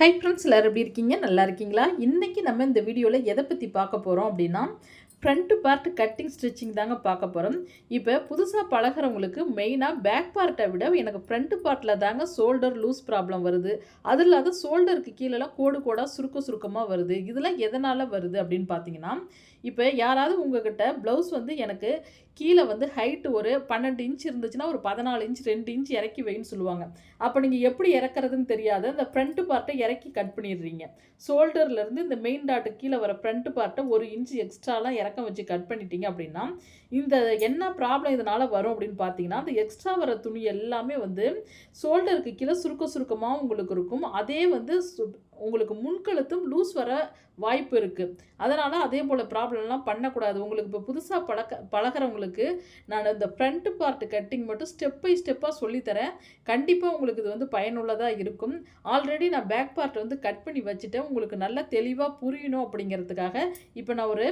Hi friends எல்லோரும் எப்படி இருக்கீங்க? நல்லா இருக்கீங்களா? இன்றைக்கி நம்ம இந்த வீடியோவில் எதை பற்றி பார்க்க போகிறோம் அப்படின்னா ஃப்ரண்ட்டு பார்ட் கட்டிங் ஸ்டிச்சிங் தாங்க பார்க்க போகிறோம் இப்போ புதுசாக பழகிறவங்களுக்கு மெயினாக பேக் பார்ட்டை விட எனக்கு ஃப்ரண்ட்டு பார்ட்டில் தாங்க ஷோல்டர் லூஸ் ப்ராப்ளம் வருது. அது இல்லாத ஷோல்டருக்கு கீழெல்லாம் கோடு கோடாக சுருக்க சுருக்கமாக வருது. இதெல்லாம் எதனால் வருது அப்படின்னு பார்த்தீங்கன்னா இப்போ யாராவது உங்ககிட்ட ப்ளவுஸ் வந்து எனக்கு கீழே வந்து ஹைட்டு ஒரு பன்னெண்டு இன்ச் இருந்துச்சுன்னா ஒரு பதினாலு இன்ச் ரெண்டு இன்ச் இறக்கி வைன்னு சொல்லுவாங்க. அப்போ நீங்கள் எப்படி இறக்குறதுன்னு தெரியாது. அந்த ஃப்ரண்ட்டு பார்ட்டை இறக்கி கட் பண்ணிடுறீங்க. ஷோல்டர்லேருந்து இந்த மெயின் டாட்டு கீழே வர ஃப்ரண்ட்டு பார்ட்டை ஒரு இன்ச் எக்ஸ்ட்ராலாம் இறக்கம் வச்சு கட் பண்ணிட்டீங்க அப்படின்னா இந்த என்ன ப்ராப்ளம் இதனால் வரும் அப்படின்னு பார்த்தீங்கன்னா அந்த எக்ஸ்ட்ரா வர துணி எல்லாமே வந்து ஷோல்டருக்கு கீழே சுருக்க சுருக்கமாக உங்களுக்கு இருக்கும். அதே வந்து உங்களுக்கு முன்கழுத்தும் லூஸ் வர வாய்ப்பு இருக்குது அதனால் அதே போல் ப்ராப்ளம்லாம் பண்ணக்கூடாது. உங்களுக்கு இப்போ புதுசாக பழக்க பழகிறவங்களுக்கு நான் இந்த ஃப்ரண்ட் பார்ட் கட்டிங் மட்டும் ஸ்டெப் பை ஸ்டெப்பாக சொல்லித்தரேன். கண்டிப்பாக உங்களுக்கு இது வந்து பயனுள்ளதாக இருக்கும். ஆல்ரெடி நான் பேக் பார்ட் வந்து கட் பண்ணி வச்சுட்டேன். உங்களுக்கு நல்லா தெளிவாக புரியணும் அப்படிங்கிறதுக்காக இப்போ நான் ஒரு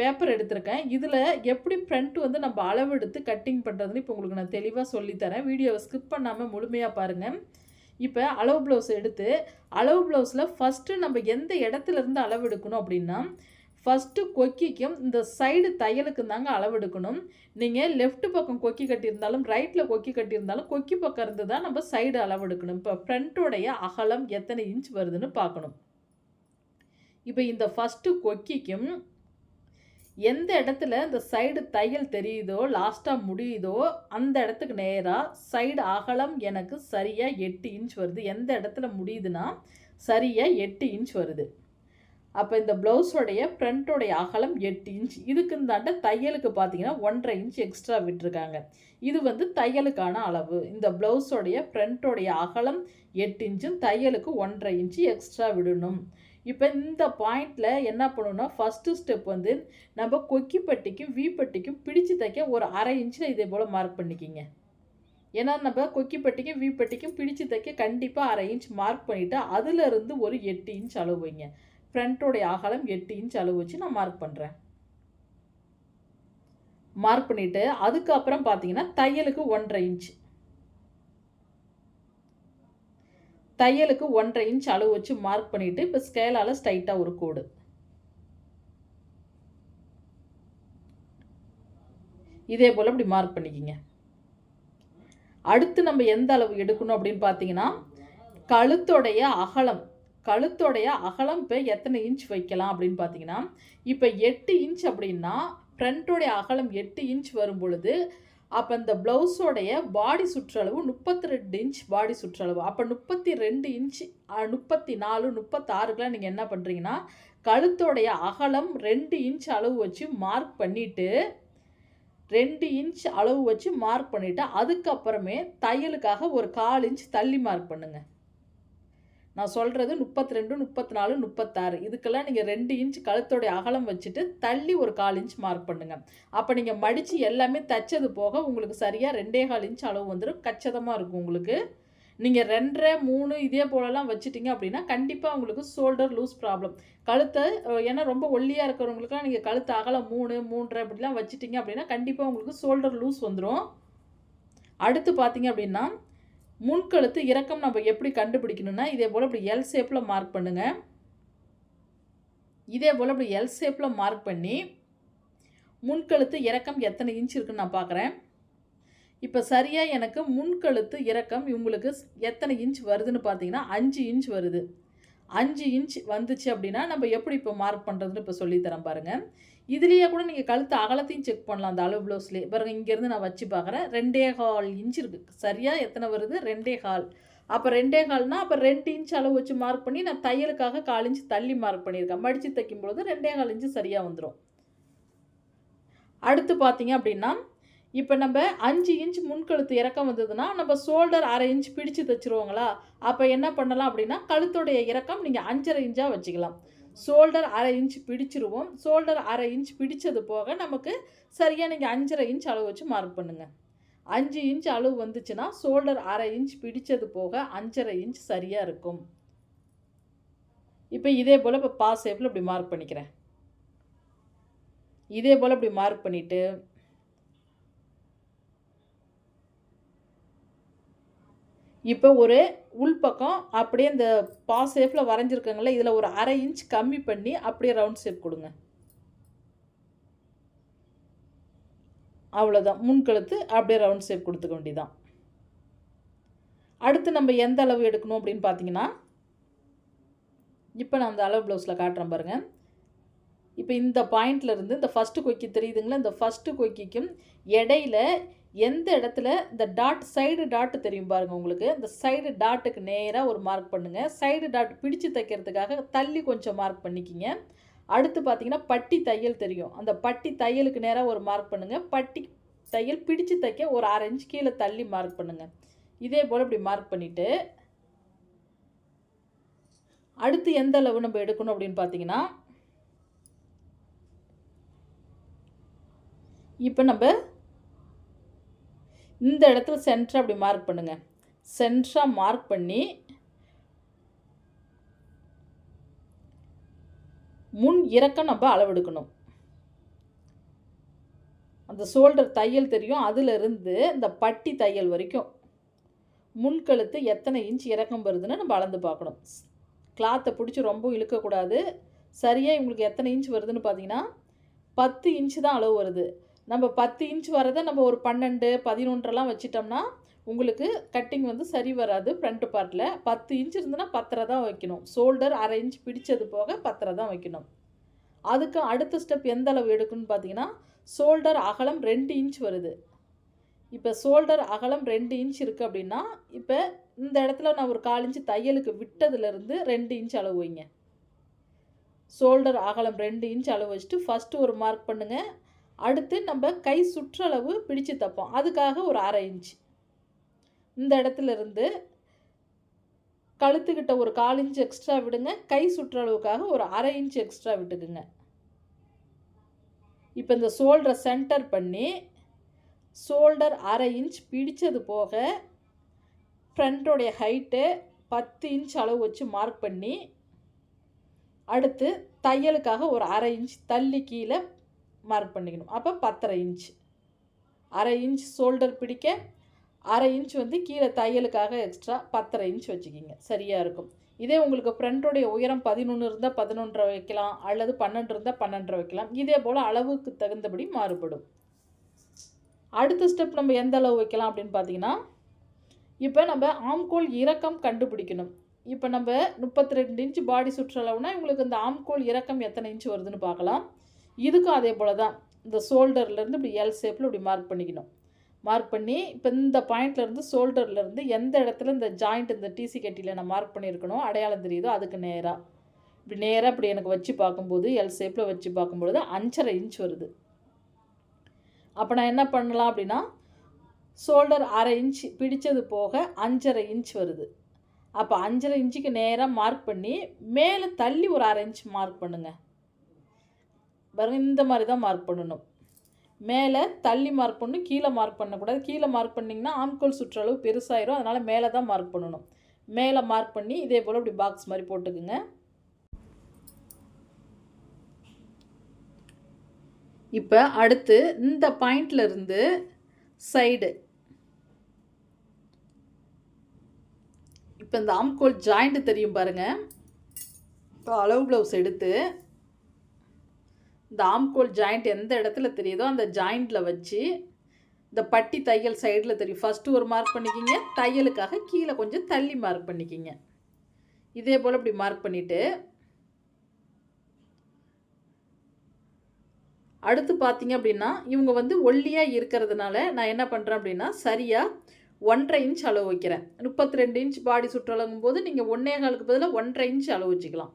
பேப்பர் எடுத்திருக்கேன். இதில் எப்படி ஃப்ரண்ட் வந்து நம்ம அளவெடுத்து கட்டிங் பண்ணுறதுன்னு இப்போ உங்களுக்கு நான் தெளிவாக சொல்லித்தரேன். வீடியோவை ஸ்கிப் பண்ணாமல் முழுமையாக பாருங்கள் இப்போ அளவு ப்ளவுஸ் எடுத்து அளவு ப்ளவுஸில் ஃபஸ்ட்டு நம்ம எந்த இடத்துல இருந்து அளவு எடுக்கணும் அப்படின்னா ஃபஸ்ட்டு கொக்கிக்கும் இந்த சைடு தையலுக்கு தாங்க அளவு எடுக்கணும். நீங்கள் லெஃப்ட் பக்கம் கொக்கி கட்டியிருந்தாலும் ரைட்டில் கொக்கி கட்டியிருந்தாலும் கொக்கி பக்கம் இருந்து தான் நம்ம சைடு அளவு எடுக்கணும். இப்போ ஃப்ரண்ட்டோடைய அகலம் எத்தனை இன்ச் வருதுன்னு பார்க்கணும். இப்போ இந்த ஃபஸ்ட்டு கொக்கிக்கும் எந்த இடத்துல இந்த சைடு தையல் தெரியுதோ லாஸ்ட்டாக முடியுதோ அந்த இடத்துக்கு நேராக சைடு அகலம் எனக்கு சரியாக எட்டு இன்ச் வருது. எந்த இடத்துல முடியுதுன்னா சரியாக எட்டு இன்ச் வருது. அப்போ இந்த ப்ளவுஸோடைய ஃப்ரண்ட்டோடைய அகலம் எட்டு இன்ச் இதுக்கு இந்தாண்ட தையலுக்கு பார்த்தீங்கன்னா ஒன்றரை இன்ச் எக்ஸ்ட்ரா விட்டுருக்காங்க. இது வந்து தையலுக்கான அளவு. இந்த ப்ளவுஸோடைய ஃப்ரண்ட்டோடைய அகலம் எட்டு இன்ச்சும் தையலுக்கு ஒன்றரை இன்ச்சு எக்ஸ்ட்ரா விடணும். இப்போ இந்த பாயிண்டில் என்ன பண்ணணும்னா ஃபஸ்ட்டு ஸ்டெப் வந்து நம்ம கொக்கி பட்டிக்கும் வி பட்டிக்கும் பிடிச்சு தைக்க ஒரு அரை இன்ச்சில் இதே போல் மார்க் பண்ணிக்கிங்க. ஏன்னா நம்ம கொக்கி பட்டிக்கும் வி பட்டிக்கும் பிடிச்சு தைக்க கண்டிப்பாக அரை இன்ச் மார்க் பண்ணிவிட்டு அதிலிருந்து ஒரு எட்டு இன்ச் அளவு வைங்க. ஃப்ரண்ட்டோடைய அகலம் எட்டு இன்ச் அளவு வச்சு நான் மார்க் பண்ணுறேன் மார்க் பண்ணிவிட்டு அதுக்கப்புறம் பார்த்தீங்கன்னா தையலுக்கு ஒன்றரை இன்ச். தையலுக்கு ஒன்றரை இன்ச் அளவு வச்சு மார்க் பண்ணிவிட்டு இப்போ ஸ்கேலால் ஸ்ட்ரைட்டாக ஒரு கோடு. இதே போல் இப்படி மார்க் பண்ணிக்கிங்க. அடுத்து நம்ம எந்த அளவு எடுக்கணும் அப்படின்னு பார்த்தீங்கன்னா கழுத்தோடைய அகலம் கழுத்தோடைய அகலம் இப்போ எத்தனை இன்ச் வைக்கலாம் அப்படின்னு பார்த்தீங்கன்னா இப்போ எட்டு இன்ச் அப்படின்னா ஃப்ரண்ட்டோடைய அகலம் எட்டு இன்ச் வரும் பொழுது அப்போ இந்த ப்ளவுஸோடைய பாடி சுற்றளவு முப்பத்தி ரெண்டு இன்ச் பாடி சுற்றளவு. அப்போ முப்பத்தி ரெண்டு இன்ச் முப்பத்தி நாலு முப்பத்தாறுக்கெலாம் நீங்கள் என்ன பண்ணுறீங்கன்னா கழுத்தோடைய அகலம் ரெண்டு இன்ச் அளவு வச்சு மார்க் பண்ணிவிட்டு ரெண்டு இன்ச் அளவு வச்சு மார்க் பண்ணிவிட்டு அதுக்கப்புறமே தையலுக்காக ஒரு கால் இன்ச் தள்ளி மார்க் பண்ணுங்கள் நான் சொல்கிறது முப்பத்தி ரெண்டு முப்பத்தி நாலு முப்பத்தாறு. இதுக்கெல்லாம் நீங்கள் ரெண்டு இன்ச் கழுத்தோடைய அகலம் வச்சுட்டு தள்ளி ஒரு கால் இன்ச் மார்க் பண்ணுங்கள் அப்போ நீங்கள் மடித்து எல்லாமே தைச்சது போக உங்களுக்கு சரியாக ரெண்டே கால் இன்ச் அளவு வந்துடும் கச்சிதமாக இருக்கும் உங்களுக்கு. நீங்கள் ரெண்டரை மூணு இதே போலலாம் வச்சுட்டிங்க அப்படின்னா கண்டிப்பாக உங்களுக்கு ஷோல்டர் லூஸ் ப்ராப்ளம் கழுத்தை ஏன்னா ரொம்ப ஒல்லியாக இருக்கிறவங்களுக்குலாம் நீங்கள் கழுத்து அகலம் மூணு மூன்றரை இப்படிலாம் வச்சுட்டிங்க அப்படின்னா கண்டிப்பாக உங்களுக்கு ஷோல்டர் லூஸ் வந்துடும் அடுத்து பார்த்தீங்க அப்படின்னா முன்கழுத்து இறக்கம் நம்ம எப்படி கண்டுபிடிக்கணும்னா இதே போல் இப்படி எல் ஷேப்பில் மார்க் பண்ணுங்கள் இதே போல் இப்படி எல் ஷேப்பில் மார்க் பண்ணி முன்கழுத்து இறக்கம் எத்தனை இன்ச் இருக்குன்னு நான் பார்க்குறேன். இப்போ சரியாக எனக்கு முன்கழுத்து இறக்கம் இவங்களுக்கு எத்தனை இன்ச் வருதுன்னு பார்த்தீங்கன்னா அஞ்சு இன்ச் வருது. அஞ்சு இன்ச் வந்துச்சு அப்படின்னா நம்ம எப்படி இப்போ மார்க் பண்ணுறதுன்னு இப்போ சொல்லித்தரேன் பாருங்கள் இதுலேயே கூட நீங்கள் கழுத்து அகலத்தையும் செக் பண்ணலாம். அந்த அளவு ப்ளவுஸ்லேயே பாருங்கள் இங்கேருந்து நான் வச்சு பார்க்குறேன். ரெண்டே கால் இன்ச் இருக்குது சரியாக எத்தனை வருது? ரெண்டே கால். அப்போ ரெண்டே கால்னால் அப்போ ரெண்டு இன்ச் அளவு வச்சு மார்க் பண்ணி நான் தையலுக்காக கால் இன்ச் தள்ளி மார்க் பண்ணியிருக்கேன். மடித்து தைக்கும் பொழுது ரெண்டே கால் இன்ச்சு சரியாக வந்துடும் அடுத்து பார்த்தீங்க அப்படின்னா இப்போ நம்ம அஞ்சு இன்ச் முன்கழுத்து இறக்கம் வந்ததுன்னா நம்ம ஷோல்டர் அரை இன்ச் பிடிச்சு தைச்சிருவோங்களா? அப்போ என்ன பண்ணலாம் அப்படின்னா கழுத்துடைய இறக்கம் நீங்கள் அஞ்சரை இன்ச்சாக வச்சுக்கலாம். ஷோல்டர் அரை இன்ச் பிடிச்சிருவோம். ஷோல்டர் அரை இன்ச் பிடித்தது போக நமக்கு சரியாக நீங்கள் அஞ்சரை இன்ச் அளவு வச்சு மார்க் பண்ணுங்கள் அஞ்சு இன்ச் அளவு வந்துச்சுன்னா ஷோல்டர் அரை இன்ச் பிடித்தது போக அஞ்சரை இன்ச் சரியாக இருக்கும். இப்போ இதே போல் இப்போ பாஸ் ஷேப்பில் இப்படி மார்க் பண்ணிக்கிறேன். இதே போல் இப்படி மார்க் பண்ணிவிட்டு இப்போ ஒரு உள்பக்கம் அப்படியே இந்த பா ஷேப்பில் வரைஞ்சிருக்கங்கள இதில் ஒரு அரை இன்ச் கம்மி பண்ணி அப்படியே ரவுண்ட் ஷேப் கொடுங்க. அவ்வளோதான் முன்கழுத்து அப்படியே ரவுண்ட் ஷேப் கொடுத்துக்க வேண்டியதான் அடுத்து நம்ம எந்த அளவு எடுக்கணும் அப்படின்னு பார்த்தீங்கன்னா இப்போ நான் அந்த அளவு ப்ளவுஸில் காட்டுறேன் பாருங்கள் இப்போ இந்த பாயிண்ட்லேருந்து இந்த ஃபஸ்ட்டு கொக்கி தெரியுதுங்களா? இந்த ஃபஸ்ட்டு கொக்கிக்கும் இடையில எந்த இடத்துல இந்த டாட் சைடு டாட் தெரியும் பாருங்கள் உங்களுக்கு. இந்த சைடு டாட்டுக்கு நேராக ஒரு மார்க் பண்ணுங்கள் சைடு டாட் பிடிச்சு தைக்கிறதுக்காக தள்ளி கொஞ்சம் மார்க் பண்ணிக்கிங்க. அடுத்து பார்த்தீங்கன்னா பட்டி தையல் தெரியும். அந்த பட்டி தையலுக்கு நேராக ஒரு மார்க் பண்ணுங்கள் பட்டி தையல் பிடிச்சு தைக்க ஒரு அரை இன்ச் கீழே தள்ளி மார்க் பண்ணுங்கள் இதே போல் இப்படி மார்க் பண்ணிவிட்டு அடுத்து எந்த அளவு நம்ம எடுக்கணும் அப்படின்னு பார்த்தீங்கன்னா இப்போ நம்ம இந்த இடத்துல சென்டராக அப்படி மார்க் பண்ணுங்கள் சென்டராக மார்க் பண்ணி முன் இறக்கம் நம்ம அளவெடுக்கணும். அந்த ஷோல்டர் தையல் தெரியும். அதிலிருந்து இந்த பட்டி தையல் வரைக்கும் முன்கழுத்து எத்தனை இன்ச் இறக்கம் வருதுன்னு நம்ம அளந்து பார்க்கணும். கிளாத்தை பிடிச்சி ரொம்ப இழுக்கக்கூடாது. சரியாக இவங்களுக்கு எத்தனை இன்ச் வருதுன்னு பார்த்தீங்கன்னா பத்து இன்ச்சு தான் அளவு வருது. நம்ம பத்து இன்ச் வரதை நம்ம ஒரு பன்னெண்டு பதினொன்றெல்லாம் வச்சிட்டோம்னா உங்களுக்கு கட்டிங் வந்து சரி வராது ஃப்ரண்ட் பார்ட்டில் பத்து இன்ச் இருந்ததுன்னா பத்தரை தான் வைக்கணும். ஷோல்டர் அரை இன்ச் பிடிச்சது போக பத்தரை தான் வைக்கணும். அதுக்கு அடுத்த ஸ்டெப் எந்த அளவு எடுக்குன்னு பார்த்தீங்கன்னா ஷோல்டர் அகலம் ரெண்டு இன்ச் வருது. இப்போ ஷோல்டர் அகலம் ரெண்டு இன்ச் இருக்குது அப்படின்னா இப்போ இந்த இடத்துல நான் ஒரு கால் இன்ச்சு தையலுக்கு விட்டதுலேருந்து ரெண்டு இன்ச் அளவு வைங்க. ஷோல்டர் அகலம் ரெண்டு இன்ச் அளவு வச்சுட்டு ஃபஸ்ட்டு ஒரு மார்க் பண்ணுங்கள் அடுத்து நம்ம கை சுற்றளவு பிடிச்சு தைப்போம். அதுக்காக ஒரு அரை இன்ச் இந்த இடத்துல இருந்து கழுத்துக்கிட்ட ஒரு கால் இன்ச் எக்ஸ்ட்ரா விடுங்க. கை சுற்றளவுக்காக ஒரு அரை இன்ச் எக்ஸ்ட்ரா விட்டுக்குங்க. இப்போ இந்த ஷோல்டரை சென்டர் பண்ணி ஷோல்டர் அரை இன்ச் பிடித்தது போக ஃப்ரண்ட்டோடைய ஹைட்டு பத்து இன்ச் அளவு வச்சு மார்க் பண்ணி அடுத்து தையலுக்காக ஒரு அரை இன்ச் தள்ளி கீழே மார்க் பண்ணிக்கணும். அப்போ பத்தரை இன்ச் அரை இன்ச் ஷோல்டர் பிடிக்க அரை இன்ச் வந்து கீழே தையலுக்காக எக்ஸ்ட்ரா பத்தரை இன்ச் வச்சுக்கிங்க. சரியாக இருக்கும். இதே உங்களுக்கு ஃப்ரண்ட்டோடைய உயரம் பதினொன்று இருந்தால் பதினொன்றரை வைக்கலாம் அல்லது பன்னெண்டு இருந்தால் பன்னெண்டரை வைக்கலாம். இதே போல் அளவுக்கு தகுந்தபடி மாறுபடும். அடுத்த ஸ்டெப் நம்ம எந்த அளவு வைக்கலாம் அப்படின்னு பார்த்தீங்கன்னா இப்போ நம்ம ஆம்கோல் இறக்கம் கண்டுபிடிக்கணும். இப்போ நம்ம முப்பத்தி ரெண்டு இன்ச் பாடி சுற்றளவுனா உங்களுக்கு இந்த ஆம்கோல் இறக்கம் எத்தனை இன்ச் வருதுன்னு பார்க்கலாம் இதுக்கும் அதே போல் தான். இந்த ஷோல்டர்லேருந்து இப்படி எல் ஷேப்பில் இப்படி மார்க் பண்ணிக்கணும். மார்க் பண்ணி இப்போ இந்த பாயிண்ட்லேருந்து ஷோல்டர்லேருந்து எந்த இடத்துல இந்த ஜாயிண்ட் இந்த டிசி கட்டியில் நான் மார்க் பண்ணியிருக்கணும் அடையாளம் தெரியுதோ அதுக்கு நேராக இப்படி நேராக இப்படி எனக்கு வச்சு பார்க்கும்போது எல் ஷேப்பில் வச்சு பார்க்கும்பொழுது அஞ்சரை இன்ச் வருது. அப்போ நான் என்ன பண்ணலாம் அப்படின்னா ஷோல்டர் அரை இன்ச் பிடித்தது போக அஞ்சரை இன்ச் வருது. அப்போ அஞ்சரை இன்ச்சுக்கு நேராக மார்க் பண்ணி மேலே தள்ளி ஒரு அரை இன்ச் மார்க் பண்ணுங்கள் பாருங்க இந்த மாதிரி தான் மார்க் பண்ணணும். மேலே தள்ளி மார்க் பண்ணணும் கீழே மார்க் பண்ணக்கூடாது. கீழே மார்க் பண்ணிங்கன்னா ஆம்கோல் சுற்றளவு பெருசாயிரும். அதனால் மேலே தான் மார்க் பண்ணணும். மேலே மார்க் பண்ணி இதே போல் இப்படி பாக்ஸ் மாதிரி போட்டுக்குங்க. இப்போ அடுத்து இந்த பாயிண்ட்லேருந்து சைடு இப்போ இந்த ஆம்கோல் ஜாயிண்ட் தெரியும் பாருங்கள் இப்போ அளவு ப்ளவுஸ் எடுத்து இந்த ஆம்கோல் ஜாயிண்ட் எந்த இடத்துல தெரியுதோ அந்த ஜாயிண்டில் வச்சு இந்த பட்டி தையல் சைடில் தெரியும். ஃபஸ்ட்டு ஒரு மார்க் பண்ணிக்கிங்க. தையலுக்காக கீழே கொஞ்சம் தள்ளி மார்க் பண்ணிக்கிங்க. இதே போல் இப்படி மார்க் பண்ணிவிட்டு அடுத்து பார்த்தீங்க அப்படின்னா இவங்க வந்து ஒல்லியாக இருக்கிறதுனால நான் என்ன பண்ணுறேன் அப்படின்னா சரியாக ஒன்றரை இன்ச் அளவு வைக்கிறேன். முப்பத்தி ரெண்டு இன்ச் பாடி சுற்றளவும் போது நீங்கள் ஒன்றே காலுக்கு பதிலாக ஒன்றரை இன்ச் அளவு வச்சுக்கலாம்.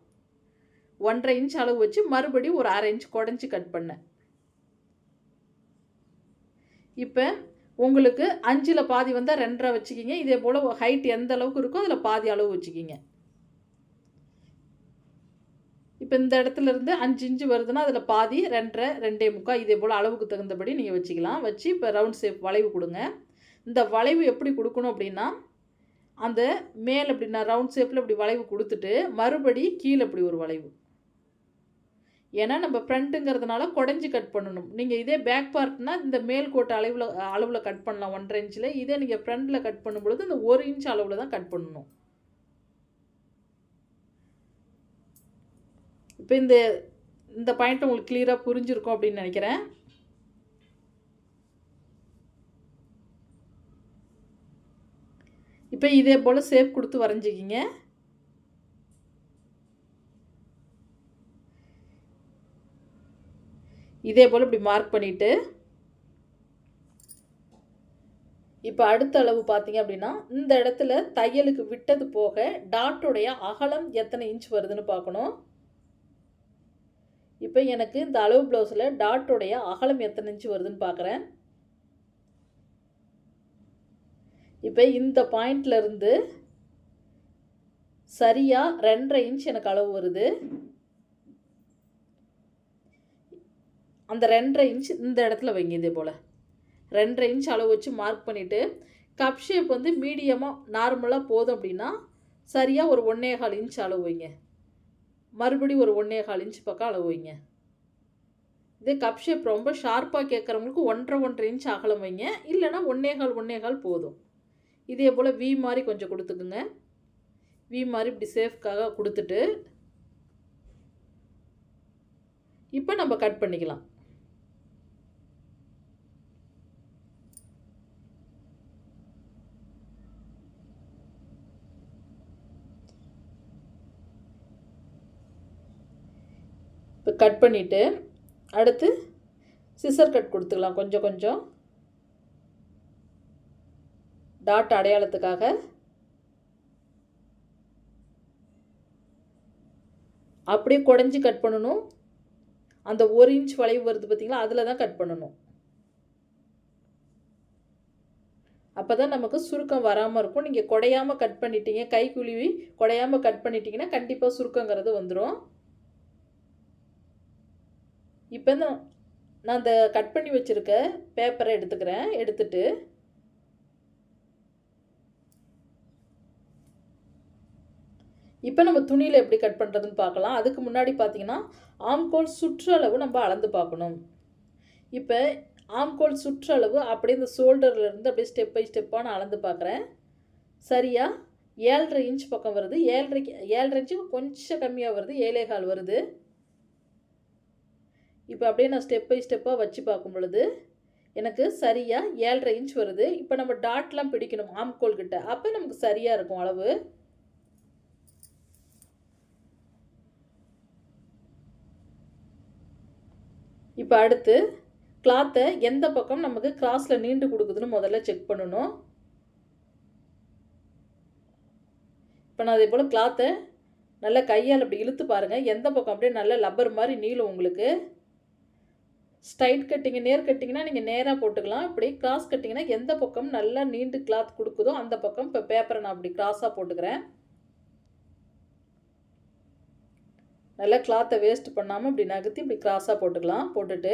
ஒன்றரை இன்ச் அளவு வச்சு மறுபடியும் ஒரு அரை இன்ச் குடஞ்சி கட் பண்ணேன் இப்போ உங்களுக்கு அஞ்சில் பாதி வந்தால் ரெண்டரை வச்சுக்கிங்க. இதே போல் ஹைட் எந்த அளவுக்கு இருக்கோ அதில் பாதி அளவு வச்சுக்கிங்க. இப்போ இந்த இடத்துல இருந்து அஞ்சு இன்ச்சு வருதுன்னா அதில் பாதி ரெண்டரை ரெண்டே முக்கால் இதே போல் அளவுக்கு தகுந்தபடி நீங்கள் வச்சுக்கலாம். வச்சு இப்போ ரவுண்ட் ஷேப் வளைவு கொடுங்க. இந்த வளைவு எப்படி கொடுக்கணும் அப்படின்னா அந்த மேலே இப்படி நான் ரவுண்ட் ஷேப்பில் இப்படி வளைவு கொடுத்துட்டு மறுபடி கீழே இப்படி ஒரு வளைவு. ஏன்னா நம்ம ஃப்ரண்ட்டுங்கிறதுனால குடஞ்சி கட் பண்ணணும். நீங்கள் இதே பேக் பார்ட்னால் இந்த மேல் கோட்டு அளவில் அளவில் கட் பண்ணலாம் ஒன்றரை இன்ச்சில். இதே நீங்கள் ஃப்ரண்ட்டில் கட் பண்ணும்பொழுது இந்த ஒரு இன்ச் அளவில் தான் கட் பண்ணணும். இப்போ இந்த இந்த பாயிண்ட் உங்களுக்கு கிளியராக புரிஞ்சிருக்கும் அப்படின்னு நினைக்கிறேன். இப்போ இதே போல் சேப் கொடுத்து வரைஞ்சிக்கிங்க. இதே போல் இப்படி மார்க் பண்ணிவிட்டு இப்போ அடுத்த அளவு பார்த்தீங்க அப்படின்னா இந்த இடத்துல தையலுக்கு விட்டது போக டாட்டுடைய அகலம் எத்தனை இன்ச் வருதுன்னு பார்க்கணும். இப்போ எனக்கு இந்த அளவு ப்ளவுஸில் டாட்டுடைய அகலம் எத்தனை இன்ச் வருதுன்னு பார்க்குறேன். இப்போ இந்த பாயிண்ட்லேருந்து சரியாக ரெண்டரை இன்ச் எனக்கு அளவு வருது. அந்த ரெண்டரை இன்ச் இந்த இடத்துல வைங்க இதே போல். ரெண்டரை இன்ச் அளவு வச்சு மார்க் பண்ணிவிட்டு கப் ஷேப் வந்து மீடியமாக நார்மலாக போதும் அப்படின்னா சரியாக ஒரு ஒன்றே கால் இன்ச் அளவு வைங்க. மறுபடியும் ஒரு ஒன்றே கால் இன்ச் பக்கம் அளவு வைங்க. இதே கப் ஷேப் ரொம்ப ஷார்ப்பாக கேட்குறவங்களுக்கு ஒன்றரை ஒன்றரை இன்ச் அகலம் வைங்க. இல்லைன்னா ஒன்றே கால் ஒன்றே கால் போதும். இதே போல் வி மாதிரி கொஞ்சம் கொடுத்துக்குங்க. வி மாதிரி இப்படி சேஃப்காக கொடுத்துட்டு இப்போ நம்ம கட் பண்ணிக்கலாம். இப்போ கட் பண்ணிவிட்டு அடுத்து சிசர் கட் கொடுத்துக்கலாம் கொஞ்சம் கொஞ்சம். டாட் அடையாளத்துக்காக. அப்படியே குடஞ்சி கட் பண்ணணும். அந்த ஒரு இன்ச் வளைவு வருது பார்த்தீங்களா? அதில் தான் கட் பண்ணணும். அப்போ தான் நமக்கு சுருக்கம் வராமல் இருக்கும். நீங்கள் குடையாமல் கட் பண்ணிட்டீங்க கை குழுவி குடையாமல் கட் பண்ணிட்டீங்கன்னா கண்டிப்பாக சுருக்கங்கிறது வந்துடும் இப்போ தான் நான் அந்த கட் பண்ணி வச்சுருக்க பேப்பரை எடுத்துக்கிறேன். எடுத்துட்டு இப்போ நம்ம துணியில் எப்படி கட் பண்ணுறதுன்னு பார்க்கலாம். அதுக்கு முன்னாடி பார்த்தீங்கன்னா ஆம்கோல் சுற்றளவு நம்ம அளந்து பார்க்கணும். இப்போ ஆம்கோல் சுற்றளவு அப்படியே இந்த ஷோல்டர்லேருந்து அப்படியே ஸ்டெப் பை ஸ்டெப்பாக நான் அளந்து பார்க்குறேன். சரியாக ஏழரை இன்ச் பக்கம் வருது. ஏழரைக்கு ஏழரை இன்ச்சுக்கு கொஞ்சம் கம்மியாக வருது. ஏழே கால் வருது. இப்போ அப்படியே நான் ஸ்டெப் பை ஸ்டெப்பாக வச்சு பார்க்கும் பொழுது எனக்கு சரியாக ஏழரை இன்ச் வருது. இப்போ நம்ம டாட்லாம் பிடிக்கணும் ஆம்கோல் கிட்ட. அப்போ நமக்கு சரியாக இருக்கும் அளவு. இப்போ அடுத்து கிளாத்தை எந்த பக்கம் நமக்கு கிராஸில் நீண்டு கொடுக்குதுன்னு முதல்ல செக் பண்ணணும். இப்போ நான் அதே போல் கிளாத்தை நல்லா கையால் அப்படி இழுத்து பாருங்கள் எந்த பக்கம் அப்படியே நல்ல லப்பர் மாதிரி நீளும் உங்களுக்கு. ஸ்ட்ரைட் கட்டிங்க நேர் கட்டிங்கன்னா நீங்கள் நேராக போட்டுக்கலாம். இப்படி கிராஸ் கட்டிங்கன்னா எந்த பக்கம் நல்லா நீண்டு கிளாத் கொடுக்குதோ அந்த பக்கம் இப்போ பேப்பரை நான் அப்படி கிராஸாக போட்டுக்கிறேன். நல்லா கிளாத்தை வேஸ்ட் பண்ணாமல் இப்படி நகர்த்தி இப்படி கிராஸாக போட்டுக்கலாம். போட்டுட்டு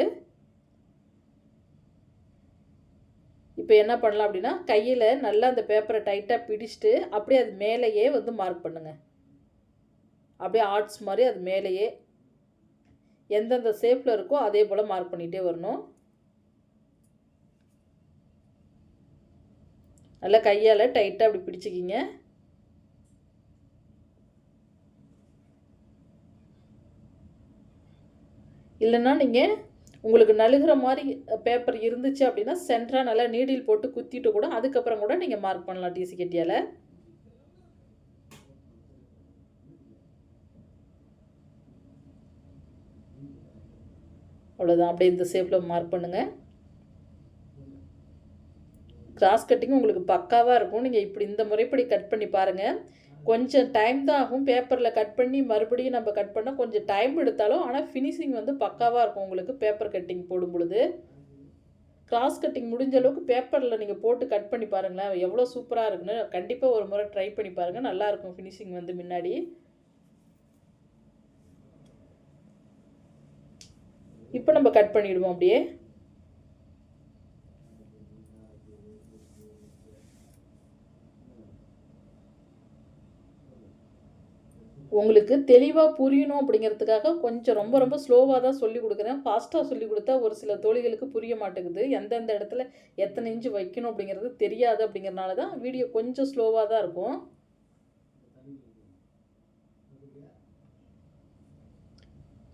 இப்போ என்ன பண்ணலாம் அப்படின்னா கையில் நல்லா அந்த பேப்பரை டைட்டாக பிடிச்சிட்டு அப்படியே அது மேலேயே வந்து மார்க் பண்ணுங்கள் அப்படியே ஆர்ட்ஸ் மாதிரி அது மேலேயே எந்தெந்த ஷேப்பில் இருக்கோ அதே போல் மார்க் பண்ணிகிட்டே வரணும். நல்லா கையால் டைட்டாக அப்படி பிடிச்சிக்கிங்க. இல்லைன்னா நீங்கள் உங்களுக்கு நழுகிற மாதிரி பேப்பர் இருந்துச்சு அப்படின்னா சென்டராக நல்லா நீடில் போட்டு குத்திட்டு கூட அதுக்கப்புறம் கூட நீங்கள் மார்க் பண்ணலாம் டிசி கட்டியால் அவ்வளோதான் அப்படியே இந்த ஷேப்பில் மார்க் பண்ணுங்கள் கிராஸ் கட்டிங் உங்களுக்கு பக்காவாக இருக்கும். நீங்கள் இப்படி இந்த முறைப்படி கட் பண்ணி பாருங்கள் கொஞ்சம் டைம் தான் ஆகும். பேப்பரில் கட் பண்ணி மறுபடியும் நம்ம கட் பண்ணால் கொஞ்சம் டைம் எடுத்தாலும் ஆனால் ஃபினிஷிங் வந்து பக்காவாக இருக்கும் உங்களுக்கு பேப்பர் கட்டிங் போடும் பொழுது. கிராஸ் கட்டிங் முடிஞ்ச அளவுக்கு பேப்பரில் நீங்கள் போட்டு கட் பண்ணி பாருங்களேன். எவ்வளோ சூப்பராக இருக்குன்னு. கண்டிப்பாக ஒரு முறை ட்ரை பண்ணி பாருங்கள் நல்லாயிருக்கும் ஃபினிஷிங் வந்து முன்னாடி. இப்போ நம்ம கட் பண்ணிவிடுவோம் அப்படியே. உங்களுக்கு தெளிவாக புரியணும் அப்படிங்கிறதுக்காக கொஞ்சம் ரொம்ப ரொம்ப ஸ்லோவாக தான் சொல்லி கொடுக்குறேன். ஃபாஸ்ட்டாக சொல்லி கொடுத்தா ஒரு சில தோழிகளுக்கு புரிய மாட்டேங்குது. எந்தெந்த இடத்துல எத்தனை இன்ச்சு வைக்கணும் அப்படிங்கிறது தெரியாது அப்படிங்கிறனால தான் வீடியோ கொஞ்சம் ஸ்லோவாக தான் இருக்கும்.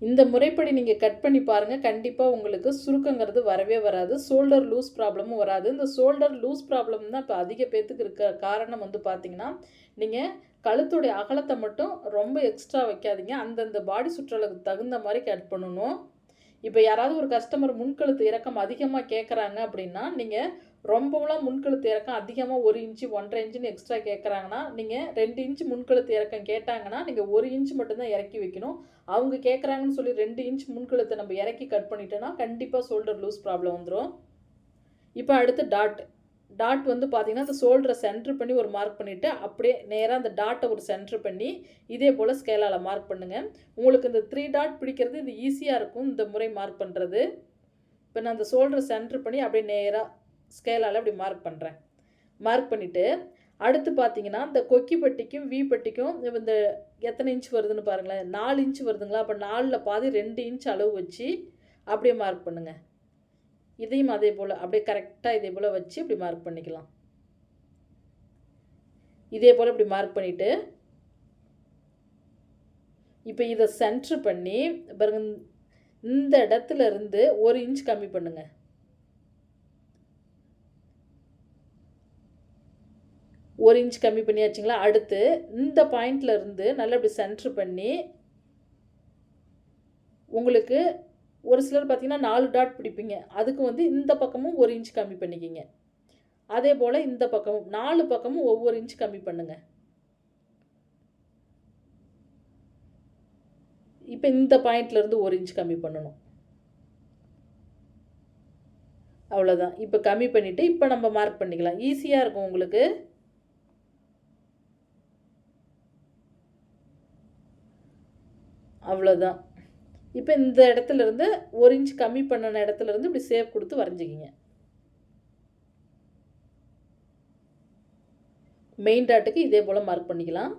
இந்த முறைப்படி நீங்கள் கட் பண்ணி பாருங்கள் கண்டிப்பாக உங்களுக்கு சுருக்கங்கிறது வரவே வராது. ஷோல்டர் லூஸ் ப்ராப்ளமும் வராது. இந்த ஷோல்டர் லூஸ் ப்ராப்ளம் தான் இப்போ அதிக பேர்த்துக்கு இருக்க காரணம் வந்து பார்த்தீங்கன்னா நீங்கள் கழுத்துடைய அகலத்தை மட்டும் ரொம்ப எக்ஸ்ட்ரா வைக்காதீங்க. அந்தந்த பாடி சுற்றளவுக்கு தகுந்த மாதிரி கட் பண்ணணும். இப்போ யாராவது ஒரு கஸ்டமர் முன்கழுத்து இறக்கம் அதிகமாக கேட்குறாங்க அப்படின்னா நீங்கள் ரொம்பலாம் முன்கழுத்து இறக்கம் அதிகமாக ஒரு இன்ச்சு ஒன்றரை இன்ச்சுன்னு எக்ஸ்ட்ரா கேட்குறாங்கன்னா நீங்கள் ரெண்டு இன்ச்சு முன்கழுத்து இறக்கம் கேட்டாங்கன்னா நீங்கள் ஒரு இன்ச்சு மட்டும்தான் இறக்கி வைக்கணும். அவங்க கேட்குறாங்கன்னு சொல்லி ரெண்டு இன்ச் முன்கழுத்தை நம்ம இறக்கி கட் பண்ணிட்டோன்னா கண்டிப்பாக ஷோல்டர் லூஸ் ப்ராப்ளம் வந்துடும் இப்போ அடுத்து டாட் டாட் வந்து பார்த்திங்கன்னா அந்த ஷோல்டரை சென்ட்ரு பண்ணி ஒரு மார்க் பண்ணிவிட்டு அப்படியே நேராக அந்த டாட்டை ஒரு சென்ட்ரு பண்ணி இதே போல் ஸ்கேலால் மார்க் பண்ணுங்கள் உங்களுக்கு இந்த த்ரீ டாட் பிடிக்கிறது இது ஈஸியாக இருக்கும் இந்த முறை மார்க் பண்ணுறது இப்போ நான் அந்த ஷோல்டரை சென்ட்ரு பண்ணி அப்படியே நேராக ஸ்கேலால் அப்படி மார்க் பண்ணுறேன் மார்க் பண்ணிவிட்டு அடுத்து பார்த்தீங்கன்னா இந்த கொக்கி பட்டிக்கும் வி பட்டிக்கும் இந்த எத்தனை இன்ச் வருதுன்னு பாருங்களேன். நாலு இன்ச் வருதுங்களா? அப்போ நாலில் பாதி ரெண்டு இன்ச் அளவு வச்சு அப்படியே மார்க் பண்ணுங்கள் இதையும் அதே போல் அப்படியே கரெக்டாக இதே போல் வச்சு இப்படி மார்க் பண்ணிக்கலாம். இதே போல் இப்படி மார்க் பண்ணிவிட்டு இப்போ இதை சென்ட்ரு பண்ணி பாருங்க இந்த இடத்துல இருந்து ஒரு இன்ச் கம்மி பண்ணுங்கள் ஒரு இன்ச் கம்மி பண்ணியாச்சுங்களா? அடுத்து இந்த பாயிண்ட்ல இருந்து நல்லா இப்படி சென்ட்ரு பண்ணி உங்களுக்கு ஒரு சிலர் பார்த்திங்கன்னா நாலு டாட் பிடிப்பீங்க. அதுக்கு வந்து இந்த பக்கமும் ஒரு இன்ச் கம்மி பண்ணிக்கிங்க. அதே போல் இந்த பக்கமும் நாலு பக்கமும் ஒவ்வொரு இன்ச் கம்மி பண்ணுங்க. இப்போ இந்த பாயிண்ட்லேருந்து ஒரு இன்ச் கம்மி பண்ணணும். அவ்வளோதான் இப்போ கம்மி பண்ணிவிட்டு இப்போ நம்ம மார்க் பண்ணிக்கலாம். ஈஸியாக இருக்கும் உங்களுக்கு. அவ்வளோதான் இப்போ இந்த இடத்துல இருந்து ஒரு இன்ச் கம்மி பண்ணின இடத்துல இருந்து இப்படி சேவ் கொடுத்து வரைஞ்சிக்கிங்க. மெயின் டாட்டுக்கு இதே போல் மார்க் பண்ணிக்கலாம்.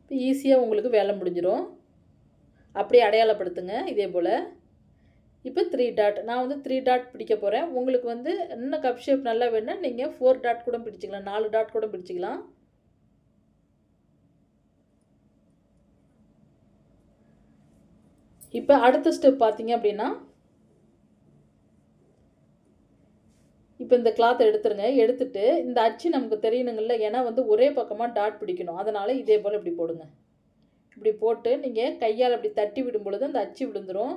இப்போ ஈஸியாக உங்களுக்கு வேலை முடிஞ்சிடும் அப்படியே அடையாளப்படுத்துங்க இதே போல். இப்போ த்ரீ டாட் நான் வந்து த்ரீ டாட் பிடிக்க போகிறேன் உங்களுக்கு வந்து இன்னும் கப் ஷேப் நல்லா வேணுன்னா நீங்கள் ஃபோர் டாட் கூட பிடிச்சிக்கலாம் நாலு டாட் கூட பிடிச்சிக்கலாம். இப்போ அடுத்த ஸ்டெப் பார்த்தீங்க அப்படின்னா இப்போ இந்த கிளாத் எடுத்துருங்க. எடுத்துட்டு இந்த அச்சு நமக்கு தெரியணுங்கள்ல ஏன்னா வந்து ஒரே பக்கமாக டாட் பிடிக்கணும். அதனால் இதே போல் இப்படி போடுங்க. இப்படி போட்டு நீங்கள் கையால் அப்படி தட்டி விடும் பொழுது அந்த அச்சு விழுந்துடும்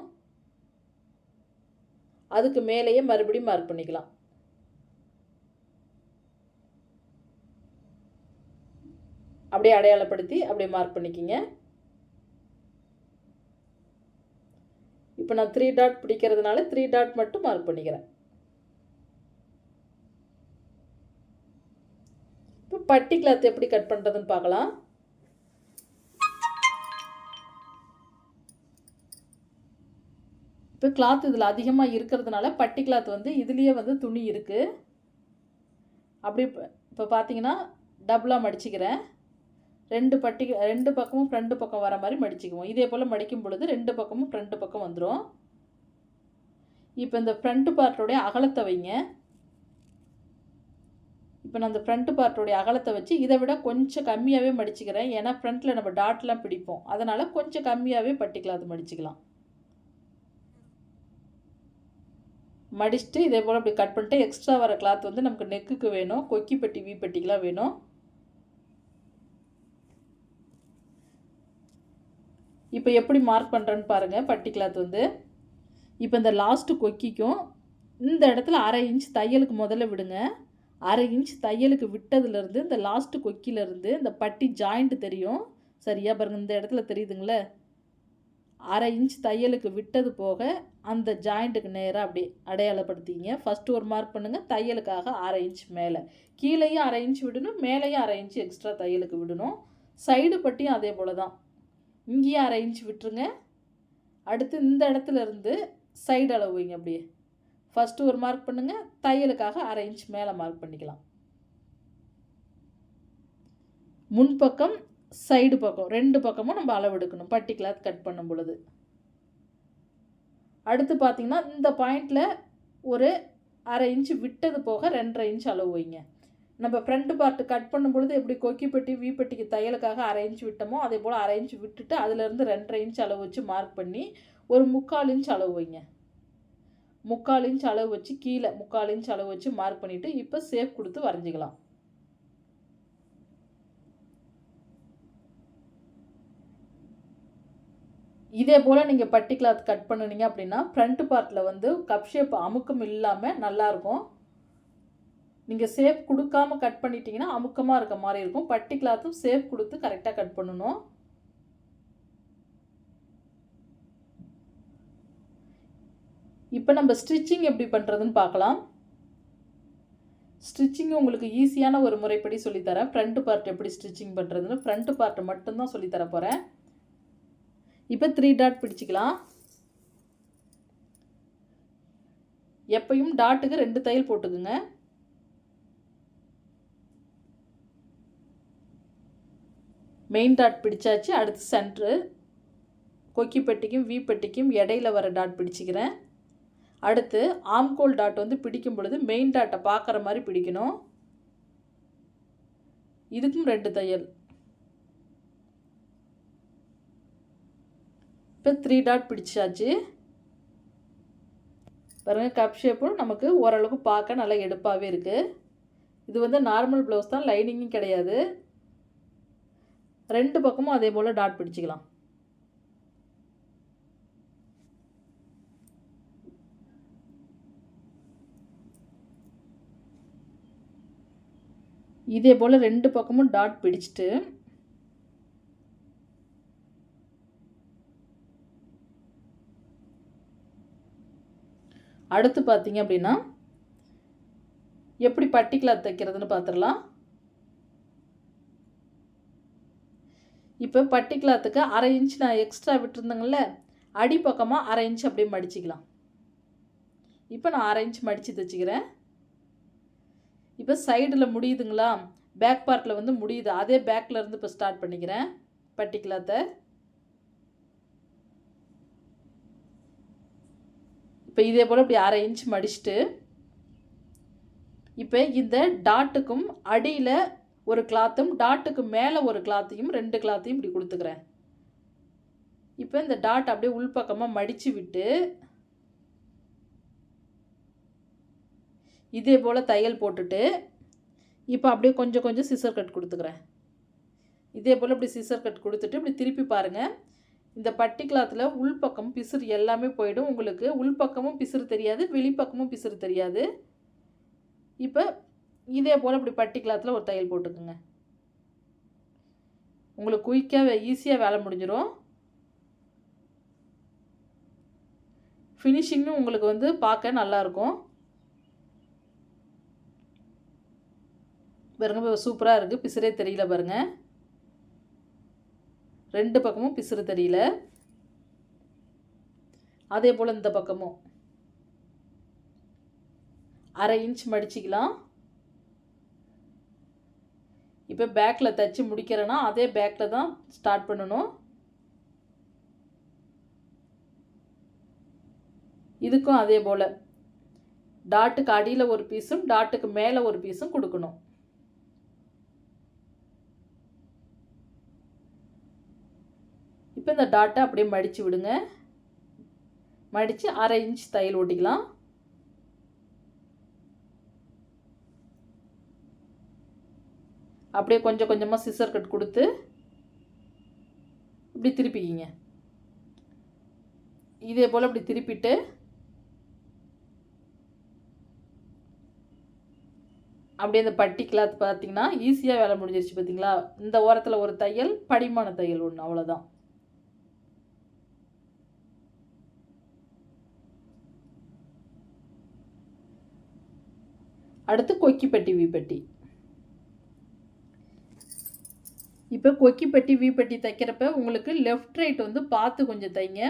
அதுக்கு மேலேயே மறுபடியும் மார்க் பண்ணிக்கலாம். அப்படியே அடையாளப்படுத்தி அப்படியே மார்க் பண்ணிக்கிங்க. இப்போ நான் த்ரீ டாட் பிடிக்கிறதுனால த்ரீ டாட் மட்டும் மார்க் பண்ணிக்கிறேன். இப்போ பட்டி கிளாத் எப்படி கட் பண்ணுறதுன்னு பார்க்கலாம். இப்போ கிளாத் இதில் அதிகமாக இருக்கிறதுனால பட்டி கிளாத் வந்து இதுலேயே வந்து துணி இருக்குது அப்படி இப்போ பார்த்தீங்கன்னா டபுளாக மடிச்சுக்கிறேன். ரெண்டு பட்டி ரெண்டு பக்கமும் ஃப்ரண்ட் பக்கம் வர மாதிரி மடிச்சுக்குவோம். இதே போல் மடிக்கும் பொழுது ரெண்டு பக்கமும் ஃப்ரண்ட் பக்கம் வந்துடும் இப்போ இந்த ஃப்ரண்ட் பார்ட்டோடைய அகலத்தை வைங்க. இப்போ நான் அந்த ஃப்ரண்ட் பார்ட்டோடைய அகலத்தை வச்சு இதை விட கொஞ்சம் கம்மியாகவே மடிச்சுக்கிறேன். ஏன்னா ஃப்ரண்ட்டில் நம்ம டாட்லாம் பிடிப்போம். அதனால் கொஞ்சம் கம்மியாகவே பட்டிக்கலாம் அது மடிச்சுக்கலாம். மடிச்சுட்டு இதே போல் அப்படி கட் பண்ணிட்டு எக்ஸ்ட்ரா வர கிளாத் வந்து நமக்கு நெக்குக்கு வேணும். கொக்கி பட்டி வீ பட்டிக்கெலாம் வேணும். இப்போ எப்படி மார்க் பண்ணுறேன்னு பாருங்கள் பட்டி கிளாத் வந்து. இப்போ இந்த லாஸ்ட்டு கொக்கிக்கும் இந்த இடத்துல அரை இன்ச் தையலுக்கு முதல்ல விடுங்க. அரை இன்ச் தையலுக்கு விட்டதுலேருந்து இந்த லாஸ்ட்டு கொக்கியிலேருந்து இந்த பட்டி ஜாயிண்ட் தெரியும். சரியா பாருங்கள் இந்த இடத்துல தெரியுதுங்களே? அரை இன்ச் தையலுக்கு விட்டது போக அந்த ஜாயிண்ட்டுக்கு நேராக அப்படி அடையாளப்படுத்திங்க. ஃபஸ்ட்டு ஒரு மார்க் பண்ணுங்கள் தையலுக்காக அரை இன்ச் மேலே. கீழேயும் அரை இன்ச் விடணும் மேலேயும் அரை இன்ச் எக்ஸ்ட்ரா தையலுக்கு விடணும். சைடு பட்டியும் அதே போல் தான் இங்கேயும் அரை இன்ச் விட்டுருங்க. அடுத்து இந்த இடத்துல இருந்து சைடு அளவு வைங்க அப்படியே. ஃபஸ்ட்டு ஒரு மார்க் பண்ணுங்கள் தையலுக்காக அரை இன்ச் மேலே மார்க் பண்ணிக்கலாம். முன்பக்கம் சைடு பக்கம் ரெண்டு பக்கமும் நம்ம அளவு எடுக்கணும். பட்டி கிளாத் கட் பண்ணும் பொழுது. அடுத்து பார்த்திங்கன்னா இந்த பாயிண்டில் ஒரு அரை இன்ச்சு விட்டது போக ரெண்டரை இன்ச் அளவு வைங்க. நம்ம ஃப்ரண்ட் பார்ட்டு கட் பண்ணும் பொழுது எப்படி கொக்கிப்பட்டி வீப்பட்டிக்கு தையலுக்காக அரை இன்ச் விட்டோமோ அதே போல் அரை இன்ச் விட்டுட்டு அதுலேருந்து ரெண்டரை இன்ச் அளவு வச்சு மார்க் பண்ணி ஒரு முக்கால் இன்ச் அளவு வைங்க. முக்கால் இன்ச் அளவு வச்சு கீழே முக்கால் இன்ச் அளவு வச்சு மார்க் பண்ணிவிட்டு இப்போ சேஃப் கொடுத்து வரைஞ்சிக்கலாம். இதே போல் நீங்கள் பட்டி கிளாத் கட் பண்ணுனீங்க அப்படின்னா ஃப்ரண்ட் பார்ட்டில் வந்து கப் ஷேப் அமுக்கம் இல்லாமல் நல்லாயிருக்கும் நீங்கள் சேஃப் கொடுக்காம கட் பண்ணிட்டீங்கன்னா அமுக்கமாக இருக்க மாதிரி இருக்கும். பட்டி கிளாத்தும் சேஃப் கொடுத்து கரெக்டாக கட் பண்ணணும். இப்போ நம்ம ஸ்டிச்சிங் எப்படி பண்ணுறதுன்னு பார்க்கலாம். ஸ்டிச்சிங் உங்களுக்கு ஈஸியான ஒரு முறைப்படி சொல்லித்தரேன். ஃப்ரண்ட் பார்ட் எப்படி ஸ்டிச்சிங் பண்ணுறதுன்னு ஃப்ரண்ட் பார்ட்டை மட்டும்தான் சொல்லித்தர போகிறேன் இப்போ த்ரீ டாட் பிடிச்சிக்கலாம். எப்பையும் டாட்டுக்கு ரெண்டு தையல் போட்டுக்குங்க. மெயின் டாட் பிடிச்சாச்சு. அடுத்து சென்ட்ரு கொக்கி பெட்டிக்கும் வி பெட்டிக்கும் இடையில வர டாட் பிடிச்சிக்கிறேன். அடுத்து ஆம்கோல் டாட் வந்து பிடிக்கும் பொழுது மெயின் டாட்டை பார்க்குற மாதிரி பிடிக்கணும். இதுக்கும் ரெண்டு தையல். இப்போ த்ரீ டாட் பிடிச்சாச்சு. பாருங்கள் கப் ஷேப்பும் நமக்கு ஓரளவுக்கு பார்க்க நல்லா எடுப்பாகவே இருக்குது இது வந்து நார்மல் ப்ளவுஸ் தான் லைனிங்கும் கிடையாது. ரெண்டு பக்கமும் அதே போல் டாட் பிடிச்சிக்கலாம். இதே போல் ரெண்டு பக்கமும் டாட் பிடிச்சிட்டு அடுத்து பார்த்தீங்க அப்படின்னா எப்படி பட்டி கிளாத் தைக்கிறதுன்னு பார்த்துடலாம். இப்போ பட்டி கிளாத்துக்கு அரை இன்ச் நான் எக்ஸ்ட்ரா விட்டுருந்தேங்கள்ல அடிப்பக்கமாக அரை இன்ச் அப்படியே மடிச்சிக்கலாம். இப்போ நான் அரை இன்ச் மடித்து தைச்சிக்கிறேன். இப்போ சைடில் முடியுதுங்களா? பேக் பார்ட்டில் வந்து முடியுது. அதே பேக்கில் இருந்து இப்போ ஸ்டார்ட் பண்ணிக்கிறேன். பட்டி கிளாத்தை. இப்போ இதே போல் இப்படி அரை இன்ச் மடிச்சுட்டு இப்போ இந்த டாட்டுக்கும் அடியில் ஒரு கிளாத்தும் டாட்டுக்கு மேலே ஒரு கிளாத்தையும் ரெண்டு கிளாத்தையும் இப்படி கொடுத்துக்கிறேன். இப்போ இந்த டாட் அப்படியே உள்பக்கமாக மடித்து விட்டு இதே போல் தையல் போட்டுட்டு இப்போ அப்படியே கொஞ்சம் கொஞ்சம் சிசர் கட் கொடுத்துக்கிறேன். இதே போல் இப்படி சிசர் கட் கொடுத்துட்டு இப்படி திருப்பி பாருங்கள் இந்த பட்டி கிளாத்தில் உள்பக்கம் பிசுறு எல்லாமே போயிடும். உங்களுக்கு உள்பக்கமும் பிசுறு தெரியாது வெளிப்பக்கமும் பிசுறு தெரியாது. இப்போ இதே போல் இப்படி பட்டி கிளாத்தில் ஒரு தையல் போட்டுக்குங்க. உங்களுக்கு குயிக்காக ஈஸியாக வேலை முடிஞ்சிடும் ஃபினிஷிங்கும் உங்களுக்கு வந்து பார்க்க நல்லாயிருக்கும் பாருங்க சூப்பராக இருக்குது பிசுறே தெரியல பாருங்கள் ரெண்டு பக்கமும் பிசுறு தெரியல. அதே போல் இந்த பக்கமும். அரை இன்ச் மடிச்சிக்கலாம். இப்போ பேக்கில் தைச்சி முடிக்கிறேன்னா அதே பேக்கில் தான் ஸ்டார்ட் பண்ணணும். இதுக்கும் அதே போல். டாட்டுக்கு அடியில் ஒரு பீஸும் டாட்டுக்கு மேலே ஒரு பீஸும் கொடுக்கணும். இப்போ இந்த டாட்டை அப்படியே மடித்து விடுங்க. மடித்து அரை இன்ச் தையல் ஓட்டிக்கலாம். அப்படியே கொஞ்சம் கொஞ்சமாக சிசர் கட் கொடுத்து இப்படி திருப்பிக்கிங்க. இதே போல் இப்படி திருப்பிட்டு அப்படியே இந்த பட்டி கிளாத் பார்த்தீங்கன்னா ஈஸியாக வேலை முடிஞ்சிருச்சு பார்த்தீங்களா இந்த ஓரத்தில் ஒரு தையல் படிமான தையல் ஒன்று அவ்வளோதான் அடுத்து கொக்கி பெட்டி வீப்பெட்டி இப்போ கொக்கி பெட்டி வீப்பெட்டி தைக்கிறப்ப உங்களுக்கு லெஃப்ட் ரைட் வந்து பார்த்து கொஞ்சம் தைங்க.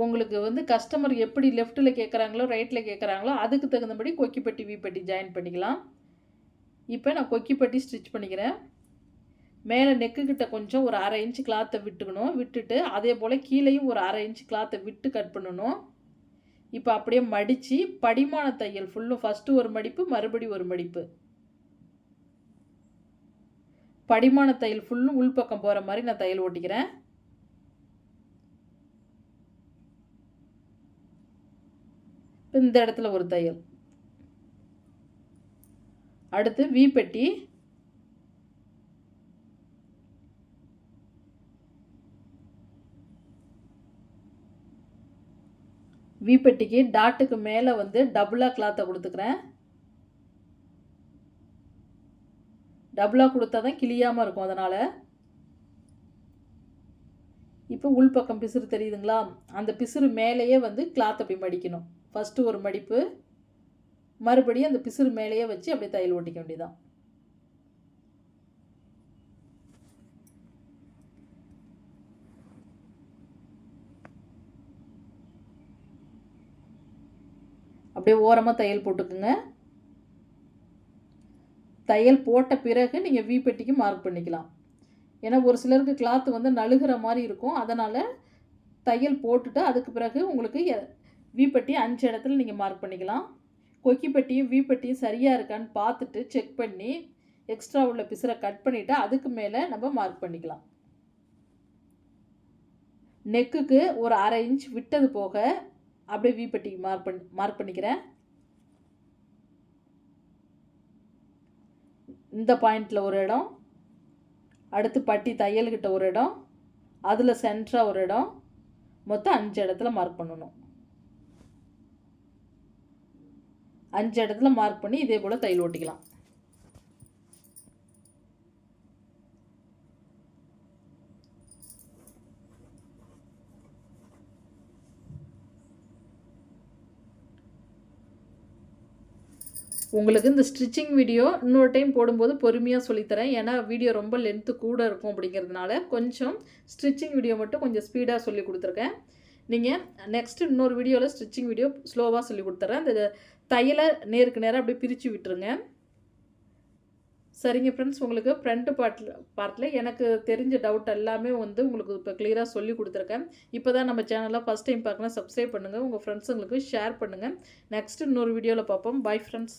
உங்களுக்கு வந்து கஸ்டமர் எப்படி லெஃப்ட்டில் கேட்குறாங்களோ ரைட்டில் கேட்குறாங்களோ அதுக்கு தகுந்தபடி கொக்கிப்பட்டி வீப்பட்டி ஜாயின் பண்ணிக்கலாம். இப்போ நான் கொக்கிப்பட்டி ஸ்டிச் பண்ணிக்கிறேன். மேலே நெக்குக்கிட்ட கொஞ்சம் ஒரு அரை இன்ச்சு கிளாத்தை விட்டுக்கணும். விட்டுட்டு அதே போல் கீழேயும் ஒரு அரை இன்ச்சு கிளாத்தை விட்டு கட் பண்ணணும். இப்போ அப்படியே மடித்து படிமான தையல் ஃபுல்லும் ஃபஸ்ட்டு ஒரு மடிப்பு மறுபடி ஒரு மடிப்பு. படிமான தையல் ஃபுல்லும் உள்பக்கம் போகிற மாதிரி நான் தையல் ஓட்டிக்கிறேன். இப்போ இந்த இடத்துல ஒரு தையல். அடுத்து வி பெட்டி. வி பெட்டிக்கு டாட்டுக்கு மேலே வந்து டபுளாக கிளாத்தை கொடுத்துக்கிறேன். டபுளாக கொடுத்தா தான் கிளியாமல் இருக்கும் அதனால். இப்போ உள்பக்கம் பிசுறு தெரியுதுங்களா? அந்த பிசுறு மேலேயே வந்து கிளாத் அப்படி மடிக்கணும். ஃபஸ்ட்டு ஒரு மடிப்பு. மறுபடியும் அந்த பிசுறு மேலேயே வச்சு அப்படியே தையல் ஓட்டிக்க வேண்டியதான் அப்படியே ஓரமாக தையல் போட்டுக்குங்க. தையல் போட்ட பிறகு நீங்கள் வி பெட்டிக்கு மார்க் பண்ணிக்கலாம். ஏன்னா ஒரு சிலருக்கு கிளாத்து வந்து நழுகிற மாதிரி இருக்கும். அதனால் தையல் போட்டுட்டு அதுக்கு பிறகு உங்களுக்கு வி பெட்டி அஞ்சு இடத்துல நீங்கள் மார்க் பண்ணிக்கலாம். கொக்கி பெட்டியும் வி பெட்டியும் சரியாக இருக்கான்னு பார்த்துட்டு செக் பண்ணி எக்ஸ்ட்ரா உள்ள பிசரை கட் பண்ணிவிட்டு அதுக்கு மேலே நம்ம மார்க் பண்ணிக்கலாம். நெக்குக்கு ஒரு அரை இன்ச் விட்டது போக அப்படியே வி பெட்டிக்கு மார்க் பண்ணி மார்க் பண்ணிக்கிறேன். இந்த பாயிண்டில் ஒரு இடம் அடுத்து பட்டி தையல்கிட்ட ஒரு இடம் அதில் சென்டராக ஒரு இடம் மொத்தம் அஞ்சு இடத்துல மார்க் பண்ணணும். அஞ்சு இடத்துல மார்க் பண்ணி இதே போல் தையல் ஓட்டிக்கலாம். உங்களுக்கு இந்த ஸ்டிச்சிங் வீடியோ இன்னொரு டைம் போடும்போது பொறுமையாக சொல்லித்தரேன். ஏன்னா வீடியோ ரொம்ப லென்த்து கூட இருக்கும் அப்படிங்கிறதுனால கொஞ்சம் ஸ்டிச்சிங் வீடியோ மட்டும் கொஞ்சம் ஸ்பீடாக சொல்லி கொடுத்துருக்கேன். நீங்கள் நெக்ஸ்ட்டு இன்னொரு வீடியோவில் ஸ்டிச்சிங் வீடியோ ஸ்லோவாக சொல்லி கொடுத்துட்றேன் இந்த தையலை நேருக்கு நேராக அப்படியே பிரித்து விட்டுருங்க. சரிங்க ஃப்ரெண்ட்ஸ் உங்களுக்கு ஃப்ரண்ட்டு பார்ட்டில் பார்ட்டில் எனக்கு தெரிஞ்ச டவுட் எல்லாமே வந்து உங்களுக்கு இப்போ கிளியராக சொல்லி கொடுத்துருக்கேன். இப்போ தான் நம்ம சேனலில் ஃபஸ்ட் டைம் பார்க்கலாம் சப்ஸ்கிரைப் பண்ணுங்கள் உங்கள் ஃப்ரெண்ட்ஸுங்களுக்கு ஷேர் பண்ணுங்கள் நெக்ஸ்ட் இன்னொரு வீடியோவில் பார்ப்போம். Bye friends